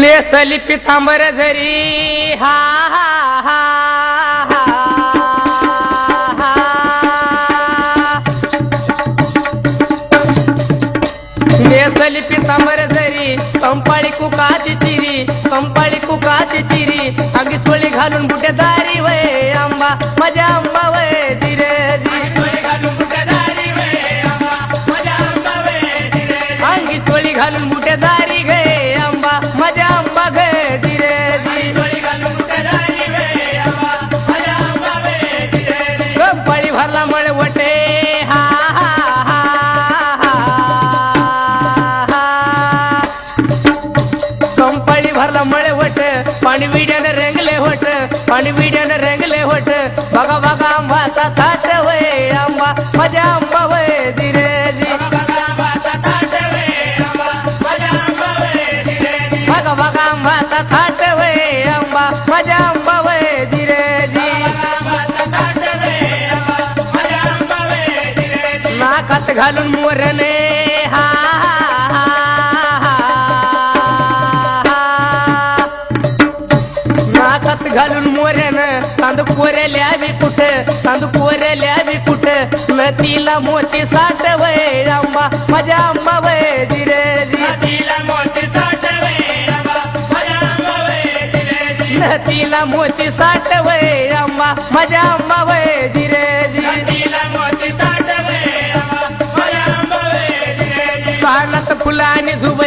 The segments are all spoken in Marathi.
नेसली पितांबर झरी. हा हा हा हा, हा. नेसली पितांबर झरी. कंपाळी कुकाची चिरी कंपाळी कुकाची चिरी. अंगी चोळी घालून बुटे दारी वय आंबा माझ्या आंबा वय जिरे जी. अंगी चोळी घालून बुटे दारी गे पाणी विड्यानं रेंगले होट पाणी विड्यानं रेंगले होट बघा बघा आंबाचा ताट वय आंबा माझ्या आंबा वय जी बघा बघा आंबाचा ताट वय आंबा माझ्या आंबा वय नाकात घालून मोरने हा, हा, घालून मोऱ्यान तांदू कोरेल्या बी कुठ? तांदू कोरेल्या बी कुठ? नदीला मोती साठ वय आंबा माझ्या आंबा वय जिरे नदीला मोती साठ वय आंबा माझ्या आंबा वय जिरे जी कानात फुलाने झुबे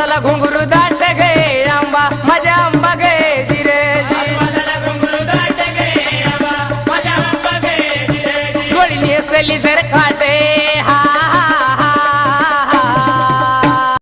बांधाला घुंगरू दाट गे आंबा माझ्या आंबा गे जिरे जी डोळी नेसली जर का